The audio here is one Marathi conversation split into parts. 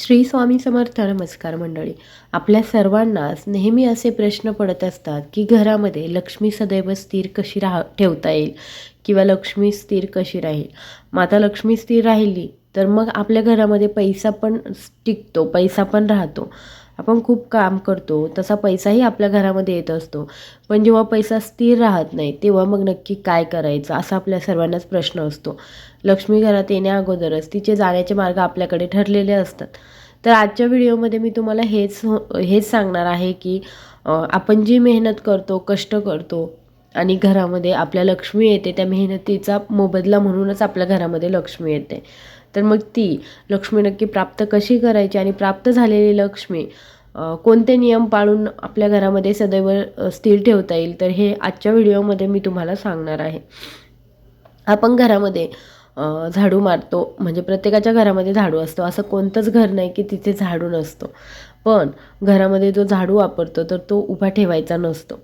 श्री स्वामी समर्थ नमस्कार मंडळी. आपल्या सर्वांनाच नेहमी असे प्रश्न पडत असतात की घरामध्ये लक्ष्मी सदैव स्थिर कशी राह ठेवता येईल? किंवा लक्ष्मी स्थिर कशी राहील? माता लक्ष्मी स्थिर राहिली तर मग आपल्या घरामध्ये पैसा पण टिकतो पैसा पण राहतो. आपण खूप काम करतो तसा पैसाही आपल्या घरामध्ये येत असतो. पण जेव्हा पैसा स्थिर राहत नाही तेव्हा मग नक्की काय करायचं असा आपल्या सर्वांनाच प्रश्न असतो. लक्ष्मी घरात येण्याअगोदरच तिचे जाण्याचे मार्ग आपल्याकडे ठरलेले असतात. तर आजच्या व्हिडिओमध्ये मी तुम्हाला हेच हो, हेच सांगणार आहे की आपण जी मेहनत करतो कष्ट करतो आणि घरामध्ये आपल्या लक्ष्मी येते त्या मेहनतीचा मोबदला म्हणूनच आपल्या घरामध्ये लक्ष्मी येते. तर मग ती लक्ष्मी नक्की प्राप्त कशी करायची आणि प्राप्त झालेली लक्ष्मी कोणते नियम पाळून आपल्या घरामध्ये सदैव स्थिर ठेवता येईल तर हे आजच्या व्हिडिओमध्ये मी तुम्हाला सांगणार आहे. आपण घरामध्ये झाडू मारतो. म्हणजे प्रत्येकाच्या घरामध्ये झाडू असतो. असं कोणतंच घर नाही की तिथे झाडू नसतो. पण घरामध्ये जो झाडू वापरतो तर तो उभा ठेवायचा नसतो.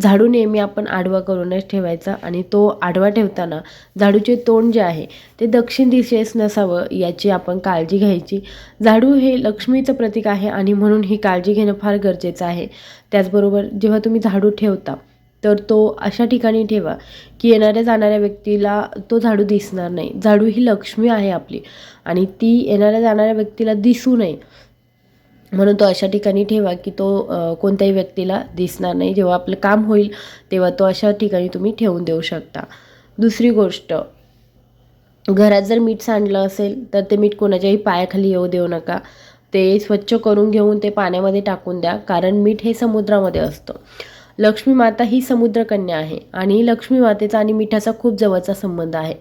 झाडू नेहमी आपण आडवा करूनच ठेवायचा आणि तो आडवा ठेवताना झाडूचे तोंड जे आहे ते दक्षिण दिशेस नसावं याची आपण काळजी घ्यायची. झाडू हे लक्ष्मीचं प्रतीक आहे आणि म्हणून ही काळजी घेणं फार गरजेचं आहे. त्याचबरोबर जेव्हा तुम्ही झाडू ठेवता तर तो अशा ठिकाणी ठेवा की येणाऱ्या जाणाऱ्या व्यक्तीला तो झाडू दिसणार नाही. झाडू ही लक्ष्मी आहे आपली आणि ती येणाऱ्या जाणाऱ्या व्यक्तीला दिसू नये. म्हणून तो अशा ठिकाणी ठेवा की तो कोणत्याही व्यक्तीला दिसणार नाही. जेव्हा आपलं काम होईल तेव्हा तो अशा ठिकाणी तुम्ही ठेवून देऊ शकता. दुसरी गोष्ट घरात जर मीठ सांडलं असेल तर ते मीठ कोणाच्याही पायाखाली येऊ देऊ नका. ते स्वच्छ करून घेऊन ते पाण्यामध्ये टाकून द्या कारण मीठ हे समुद्रामध्ये असतं. लक्ष्मी माता ही समुद्रकन्या आहे आणि लक्ष्मी मातेचा आणि मिठाचा खूप जवळचा संबंध आहे.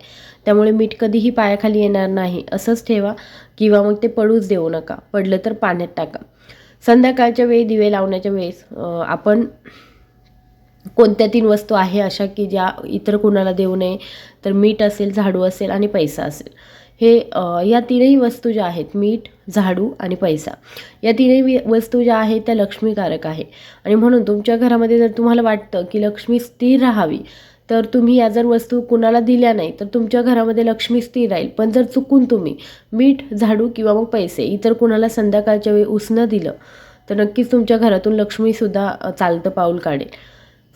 त्यामुळे मीठ कधीही पायाखाली येणार नाही असंच ठेवा किंवा मग ते पडूच देऊ नका. पडलं तर पाण्यात टाका. संध्याकाळच्या वेळी दिवे लावण्याच्या वेळेस आपण कोणत्या तीन वस्तू आहे अशा की ज्या इतर कोणाला देऊ नये तर मीठ असेल झाडू असेल आणि पैसा असेल. हे या तीनही वस्तू ज्या आहेत मीठ झाडू आणि पैसा या तीनही वस्तू ज्या आहेत त्या लक्ष्मीकारक आहे. आणि म्हणून तुमच्या घरामध्ये जर तुम्हाला वाटतं की लक्ष्मी स्थिर राहावी तर तुम्ही या जर वस्तू कुणाला दिल्या नाही तर तुमच्या घरामध्ये लक्ष्मी स्थिर राहील. पण जर चुकून तुम्ही मीठ झाडू किंवा मग पैसे इतर कुणाला संध्याकाळच्या वेळी उसणं दिलं तर नक्कीच तुमच्या घरातून लक्ष्मीसुद्धा चालतं पाऊल काढेल.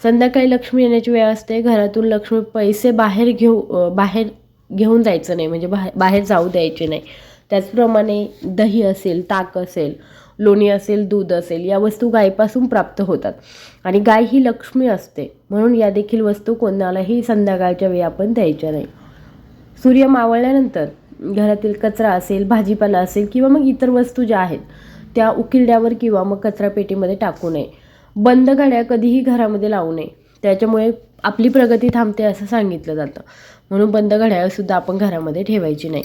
संध्याकाळी लक्ष्मी येण्याची वेळ असते. घरातून लक्ष्मी पैसे बाहेर घेऊ बाहेर घेऊन जायचं नाही म्हणजे बाहेर बाहेर जाऊ द्यायचे नाही. त्याचप्रमाणे दही असेल ताक असेल लोणी असेल दूध असेल या वस्तू गायीपासून प्राप्त होतात. आणि गाय ही लक्ष्मी असते म्हणून या देखील वस्तू कोणालाही संध्याकाळच्या वेळी आपण द्यायच्या नाही. सूर्य मावळल्यानंतर घरातील कचरा असेल भाजीपाला असेल किंवा मग इतर वस्तू ज्या आहेत त्या उकिरड्यावर किंवा मग कचरा पेटीमध्ये टाकू नये. बंद गाड्या कधीही घरामध्ये लावू नये. त्याच्यामुळे आपली प्रगती थांबते असं सांगितलं जातं. म्हणून बंद घड्याळसुद्धा आपण घरामध्ये ठेवायची नाही.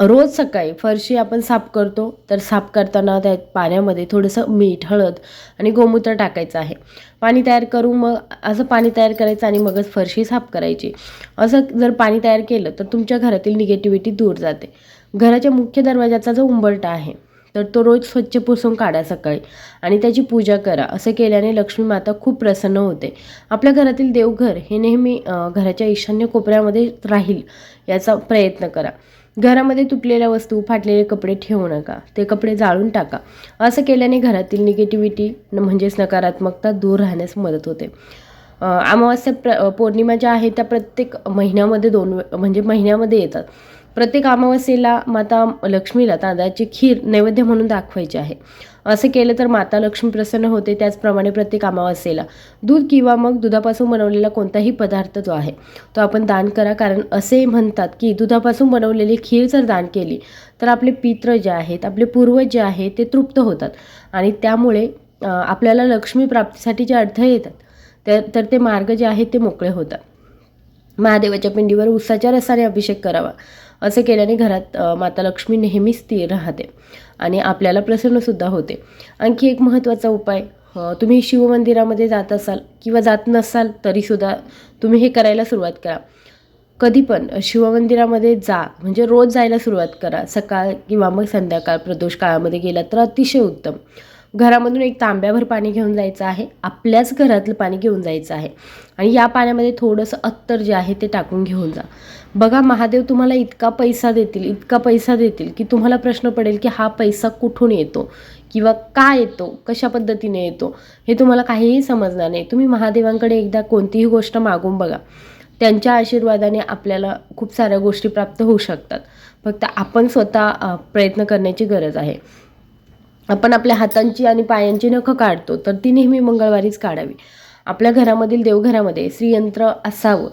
रोज सकाळी फरशी आपण साफ करतो तर साफ करताना त्या पाण्यामध्ये थोडंसं मीठ हळद आणि गोमूत्र टाकायचं आहे. पाणी तयार करून मग असं पाणी तयार करायचं आणि मगच फरशी साफ करायची. असं जर पाणी तयार केलं तर तुमच्या घरातील निगेटिव्हिटी दूर जाते. घराच्या मुख्य दरवाजाचा जो उंबरटा आहे तर तो रोज स्वच्छ पुसून काढा सकाळी आणि त्याची पूजा करा. असं केल्याने लक्ष्मी माता खूप प्रसन्न होते. आपल्या घरातील देवघर हे नेहमी घराच्या ईशान्य कोपऱ्यामध्ये राहील याचा प्रयत्न करा. घरामध्ये तुटलेल्या वस्तू फाटलेले कपडे ठेवू नका. ते कपडे जाळून टाका. असं केल्याने घरातील निगेटिव्हिटी म्हणजेच नकारात्मकता दूर राहण्यास मदत होते. अमावास्या अमावस्या प्र पौर्णिमा ज्या आहेत त्या प्रत्येक महिन्यामध्ये दोन म्हणजे महिन्यामध्ये येतात. प्रत्येक अमावस्येला माता लक्ष्मीला तांदळाची खीर नैवेद्य म्हणून दाखवायची आहे. असं केलं तर माता लक्ष्मी प्रसन्न होते त्याचप्रमाणे प्रत्येक अमावस्येला. दूध किंवा मग दुधापासून बनवलेला कोणताही पदार्थ जो आहे तो आपण दान करा. कारण असे म्हणतात की दुधापासून बनवलेली खीर जर दान केली तर आपले पित्र जे आहेत आपले पूर्वज जे आहेत ते तृप्त होतात. आणि त्यामुळे आपल्याला लक्ष्मी प्राप्तीसाठी जे अडथळे येतात तर तर ते मार्ग जे आहेत ते मोकळे होतात. महादेवाच्या पिंडीवर उसाच्या रसाने अभिषेक करावा. असं केल्याने घरात माता लक्ष्मी नेहमी स्थिर राहते आणि आपल्याला प्रसन्नसुद्धा होते. आणखी एक महत्त्वाचा उपाय तुम्ही शिवमंदिरामध्ये जात असाल किंवा जात नसाल तरीसुद्धा तुम्ही हे करायला सुरुवात करा. कधी पण शिवमंदिरामध्ये जा म्हणजे रोज जायला सुरुवात करा. सकाळ किंवा मग संध्याकाळ प्रदोष काळामध्ये गेला तर अतिशय उत्तम. घरामधून एक तांब्याभर पाणी घेऊन जायचं आहे आपल्याच घरातलं पाणी घेऊन जायचं आहे. आणि या पाण्यामध्ये थोडंसं अत्तर जे आहे ते टाकून घेऊन जा. बघा महादेव तुम्हाला इतका पैसा देतील इतका पैसा देतील की तुम्हाला प्रश्न पडेल की हा पैसा कुठून येतो किंवा का येतो कशा पद्धतीने येतो हे तुम्हाला काहीही समजणार नाही. तुम्ही महादेवांकडे एकदा कोणतीही गोष्ट मागून बघा. त्यांच्या आशीर्वादाने आपल्याला खूप साऱ्या गोष्टी प्राप्त होऊ शकतात. फक्त आपण स्वतः प्रयत्न करण्याची गरज आहे. आपण आपल्या हातांची आणि पायांची नखं काढतो तर ती नेहमी मंगळवारीच काढावी. आपल्या घरामधील देवघरामध्ये श्रीयंत्र असावं.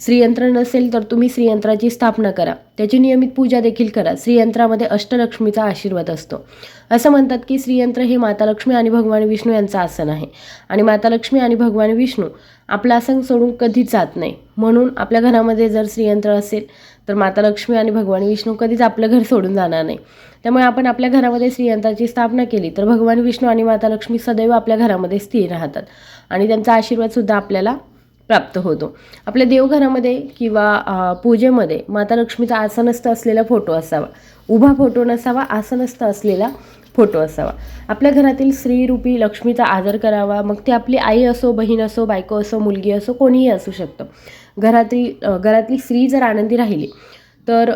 श्रीयंत्र नसेल तर तुम्ही श्रीयंत्राची स्थापना करा. त्याची नियमित पूजा देखील करा. श्रीयंत्रामध्ये अष्टलक्ष्मीचा आशीर्वाद असतो. असं म्हणतात की श्रीयंत्र हे माता लक्ष्मी आणि भगवान विष्णू यांचं आसन आहे. आणि माता लक्ष्मी आणि भगवान विष्णू आपलं आसन सोडून कधीच जात नाही. म्हणून आपल्या घरामध्ये जर श्रीयंत्र असेल तर माता लक्ष्मी आणि भगवान विष्णू कधीच आपलं घर सोडून जाणार नाही. त्यामुळे आपण आपल्या घरामध्ये श्रीयंत्राची स्थापना केली तर भगवान विष्णू आणि माता लक्ष्मी सदैव आपल्या घरामध्ये स्थिर राहतात आणि त्यांचा आशीर्वादसुद्धा आपल्याला प्राप्त होतो. आपल्या देवघरामध्ये किंवा पूजेमध्ये माता लक्ष्मीचा आसनस्थ असलेला फोटो असावा उभा फोटो नसावा आसनस्थ असलेला फोटो असावा. आपल्या घरातील स्त्रीरूपी लक्ष्मीचा आदर करावा. मग ती आपली आई असो बहीण असो बायको असो मुलगी असो कोणीही असू शकतं. घरातील घरातली स्त्री जर आनंदी राहिली तर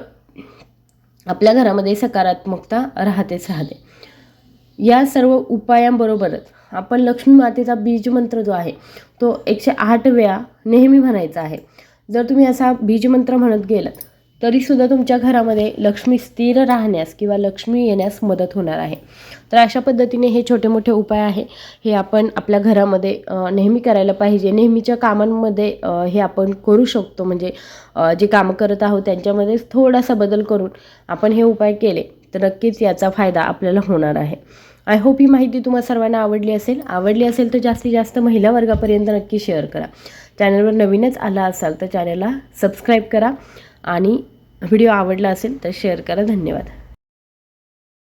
आपल्या घरामध्ये सकारात्मकता राहतेच राहते. या सर्व उपायांबरोबरच आपण लक्ष्मी मातेचा बीजमंत्र जो आहे तो एकशे आठ वेळा नेहमी म्हणायचा आहे. जर तुम्ही असा बीजमंत्र म्हणत गेलात तरीसुद्धा तुमच्या घरामध्ये लक्ष्मी स्थिर राहण्यास किंवा लक्ष्मी येण्यास मदत होणार आहे. तर अशा पद्धतीने हे छोटे मोठे उपाय आहे. हे आपण आपल्या घरामध्ये नेहमी करायला पाहिजे. नेहमीच्या कामांमध्ये हे आपण करू शकतो. म्हणजे जे कामं करत आहोत त्यांच्यामध्ये थोडासा बदल करून आपण हे उपाय केले तर नक्कीच याचा फायदा आपल्याला होणार आहे. आय होप ही माहिती तुम्हाला सर्वांना आवडली असेल. आवडली असेल तर जास्तीत जास्त महिला वर्गापर्यंत नक्की शेअर करा. चॅनलवर नवीनच आला असाल तर चॅनलला सबस्क्राईब करा. आणि व्हिडिओ आवडला असेल तर शेअर करा. धन्यवाद.